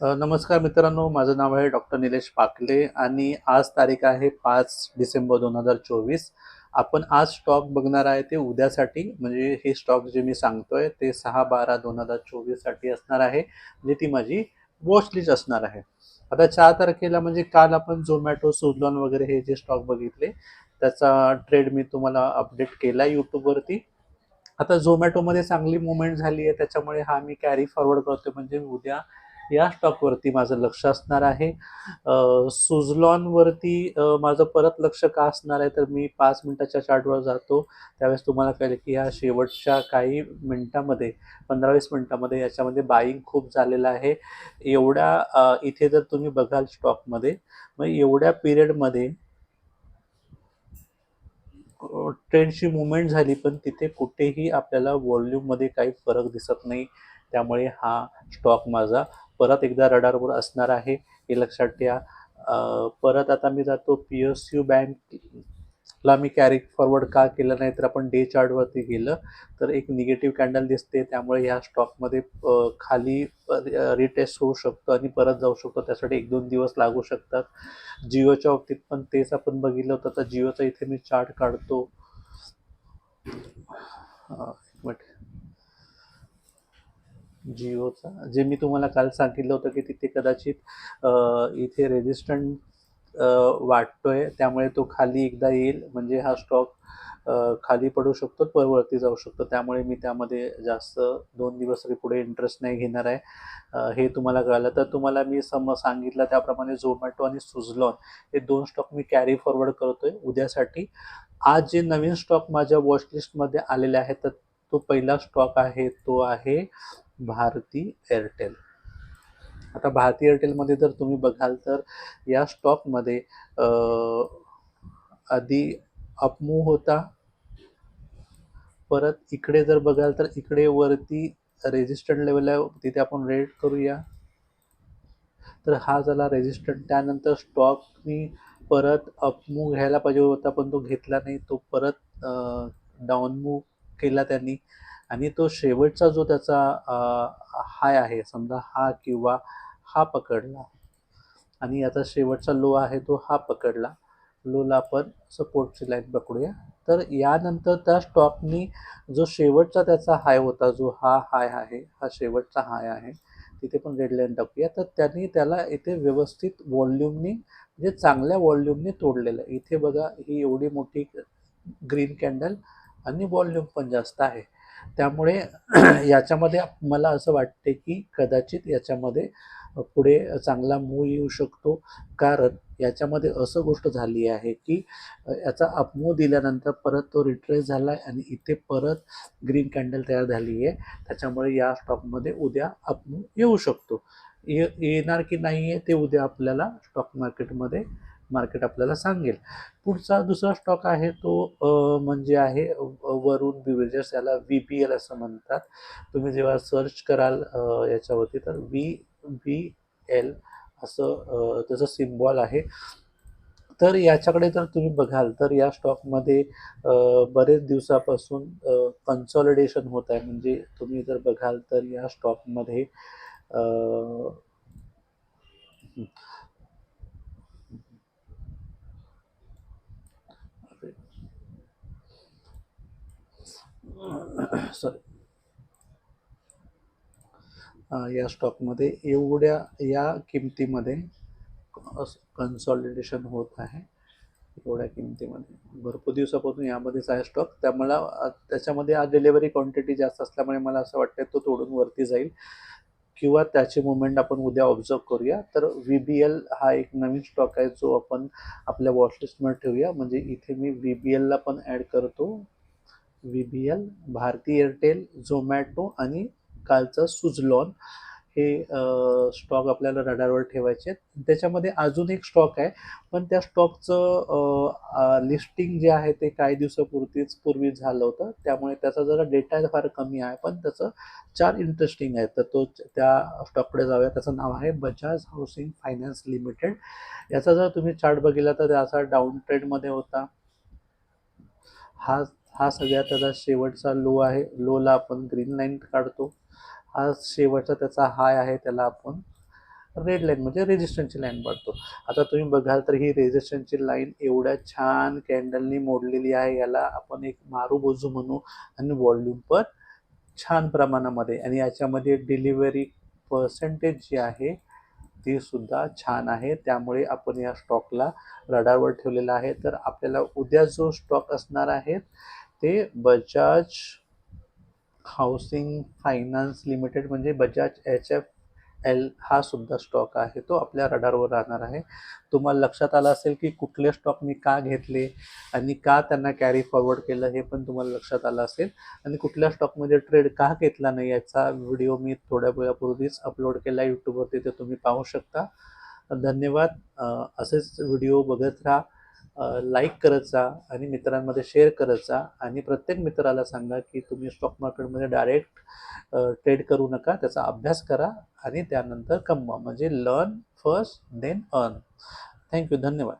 नमस्कार मित्रांनो माझं नाव आहे डॉक्टर निलेश पाकले आणि आज तारीख आहे पाच डिसेंबर दोन हजार चोवीस. आपण आज स्टॉक बघणार आहे ते उद्यासाठी म्हणजे हे स्टॉक जे मी सांगतोय ते सहा बारा दोन हजार चोवीससाठी असणार आहे म्हणजे ती माझी वॉच लिस्ट असणार आहे. आता चार तारखेला म्हणजे काल आपण झोमॅटो सुझलॉन वगैरे हे जे स्टॉक बघितले त्याचा ट्रेड मी तुम्हाला अपडेट केला यूट्यूबवरती आता झोमॅटोमध्ये चांगली मुवमेंट झाली आहे त्याच्यामुळे हा मी कॅरी फॉरवर्ड करतो म्हणजे उद्या या स्टॉकवरती माझं लक्ष असणार आहे. सुझलॉनवरती माझं परत लक्ष का असणार आहे तर मी पाच मिनटाच्या चार्टवर जातो. त्यावेळेस तुम्हाला कळेल की ह्या शेवटच्या काही मिनटामध्ये पंधरा वीस मिनटामध्ये याच्यामध्ये बाईंग खूप झालेलं आहे. एवढ्या इथे जर तुम्ही बघाल स्टॉकमध्ये मग एवढ्या पिरियडमध्ये ट्रेंडची मुवमेंट झाली पण तिथे कुठेही आपल्याला व्हॉल्यूममध्ये काही फरक दिसत नाही. त्यामुळे हा स्टॉक माझा परत एकदा रडारवर असणार आहे हे लक्षात ठेवा. परत आता मी जातो पी एस यू बँकला. मी कॅरी फॉरवर्ड का केलं नाही तर आपण डे चार्टवरती गेलं तर एक निगेटिव्ह कॅन्डल दिसते. त्यामुळे ह्या स्टॉकमध्ये खाली रिटेस्ट होऊ शकतो आणि परत जाऊ शकतो. त्यासाठी एक दोन दिवस लागू शकतात. जिओच्या बाबतीत पण तेच आपण बघितलं होतं. तर जिओचा इथे मी चार्ट काढतो. एक मिनिट. जिओचा. जे मी तुम्हाला काल सांगितलं होतं की तिथे कदाचित इथे रेजिस्टंट वाटतोय. त्यामुळे तो खाली एकदा येईल. म्हणजे हा स्टॉक खाली पडू शकतो पर वरती जाऊ शकतो. त्यामुळे मी त्यामध्ये जास्त दोन दिवस तरी पुढे इंटरेस्ट नाही घेणार आहे. हे तुम्हाला कळलं. तर तुम्हाला मी सम सांगितलं त्याप्रमाणे झोमॅटो आणि सुझलॉन हे दोन स्टॉक मी कॅरी फॉरवर्ड करतोय उद्यासाठी. आज जे नवीन स्टॉक माझ्या वॉच लिस्टमध्ये आलेले आहेत तर तो पहिला स्टॉक आहे तो आहे भारती एअरटेल. आता भारती एअरटेलमध्ये जर तुम्ही बघाल तर या स्टॉकमध्ये आधी अपमू होता. परत इकडे जर बघाल तर इकडे वरती रेजिस्टंट लेवल आहे. तिथे आपण रेड करूया. तर हा झाला रेजिस्टंट. त्यानंतर स्टॉकनी परत अपमू घ्यायला पाहिजे होता पण तो घेतला नाही. तो परत डाऊन केला त्यांनी. आणि तो शेवटचा जो त्याचा हाय आहे समजा हा किंवा हा पकडला आणि याचा शेवटचा लो आहे तो हा पकडला लोला आपण सपोर्टची लाईन पकडूया. तर यानंतर त्या स्टॉकनी जो शेवटचा त्याचा हाय होता जो हा हाय आहे हा शेवटचा हाय आहे तिथे पण रेड लाईन टाकूया. तर त्यांनी त्याला इथे व्यवस्थित व्हॉल्यूमनी म्हणजे चांगल्या व्हॉल्यूमने तोडलेलं आहे. इथे बघा ही एवढी मोठी ग्रीन कॅन्डल आणि व्हॉल्यूम पण जास्त आहे. त्यामुळे याच्यामध्ये मला असं वाटते की कदाचित याच्यामध्ये पुढे चांगला मूव येऊ शकतो. कारण याच्यामध्ये असं गोष्ट झाली आहे की याचा अपमूव दिल्यानंतर परत तो रिट्रेस झाला आहे आणि इथे परत ग्रीन कॅन्डल तयार झाली आहे त्याच्यामुळे या स्टॉकमध्ये उद्या अपमूव येऊ शकतो. ये येणार की नाही आहे ते उद्या आपल्याला स्टॉक मार्केटमध्ये मार्केट आपल्याला सांगेल. पुढचा दुसरा स्टॉक आहे तो म्हणजे आहे वरुण बिव्हरेजेस याला व्ही पी एल असं म्हणतात. तुम्ही जेव्हा सर्च कराल याच्यावरती तर व्ही बी एल असं त्याचं सिम्बॉल आहे. तर याच्याकडे जर तुम्ही बघाल तर या स्टॉकमध्ये बरेच दिवसापासून कन्सॉलिडेशन होत आहे. म्हणजे तुम्ही जर बघाल तर या स्टॉकमध्ये सॉरी या स्टॉकमध्ये एवढ्या या किमतीमध्ये कन्सॉलिडेशन होत आहे. एवढ्या किमतीमध्ये. भरपूर दिवसापासून यामध्येच आहे स्टॉक त्यामुळे त्याच्यामध्ये आज डिलेवरी क्वांटिटी जास्त असल्यामुळे मला असं वाटतं तो तोडून वरती जाईल. किंवा त्याची मुवमेंट आपण उद्या ऑब्झर्व करूया. तर व्ही बी एल हा एक नवीन स्टॉक आहे जो आपण आपल्या वॉचलिस्टमध्ये ठेवूया. म्हणजे इथे मी व्ही बी एलला पण ॲड करतो. V B L Bharti Airtel Zomato आणि कालचं सुझलॉन हे स्टॉक आपल्याला रडारवर ठेवायचे आहेत. त्याच्यामध्ये अजून एक स्टॉक आहे पण त्या स्टॉकचं लिस्टिंग जे आहे ते काही दिवसापूर्वीच पूर्वी झालं होतं. त्यामुळे त्याचा जरा डेटा फार कमी आहे पण त्याचं चार इंटरेस्टिंग आहे तर तो त्या स्टॉककडे जाऊया. त्याचं नाव आहे बजाज हाऊसिंग फायनान्स लिमिटेड. याचा जर तुम्ही चार्ट बघितला तर त्याचा डाऊन ट्रेडमध्ये होता. हा हा सगळ्यात त्याचा शेवटचा लो आहे लोला आपण ग्रीन लाईन काढतो. हा शेवटचा त्याचा हाय आहे त्याला आपण रेड लाईन म्हणजे रेजिस्टन्सची लाईन वाढतो आता तुम्ही बघाल तर ही रेजिस्टन्सची लाईन एवढ्या छान कॅन्डलनी मोडलेली आहे. याला आपण एक मारू बोजू म्हणू आणि व्हॉल्यूम पण छान प्रमाणामध्ये आणि याच्यामध्ये डिलिव्हरी पर्सेंटेज जी आहे ती सुद्धा छान आहे. त्यामुळे आपण या स्टॉकला रडारवर ठेवलेला आहे. तर आपल्याला उद्या जो स्टॉक असणार आहे ते बजाज हाऊसिंग फायनान्स लिमिटेड म्हणजे बजाज एच एफ एल हा सुद्धा स्टॉक आहे. तो आपल्या रडारवर राहणार आहे. तुम्हाला लक्षात आलं असेल की कुठले स्टॉक मी का घेतले आणि का त्यांना कॅरी फॉरवर्ड केलं हे पण तुम्हाला लक्षात आलं असेल. आणि कुठल्या स्टॉकमध्ये ट्रेड का घेतला नाही याचा व्हिडिओ मी थोड्या वेळापूर्वीच अपलोड केला यूट्यूबवरती ते तुम्ही पाहू शकता. धन्यवाद. असेच व्हिडिओ बघत राहा. लाईक करत जा आणि मित्रांमध्ये शेअर करत जा आणि प्रत्येक मित्राला सांगा की तुम्ही स्टॉक मार्केटमध्ये डायरेक्ट ट्रेड करू नका. त्याचा अभ्यास करा आणि त्यानंतर कमवा. म्हणजे learn first then earn thank you धन्यवाद.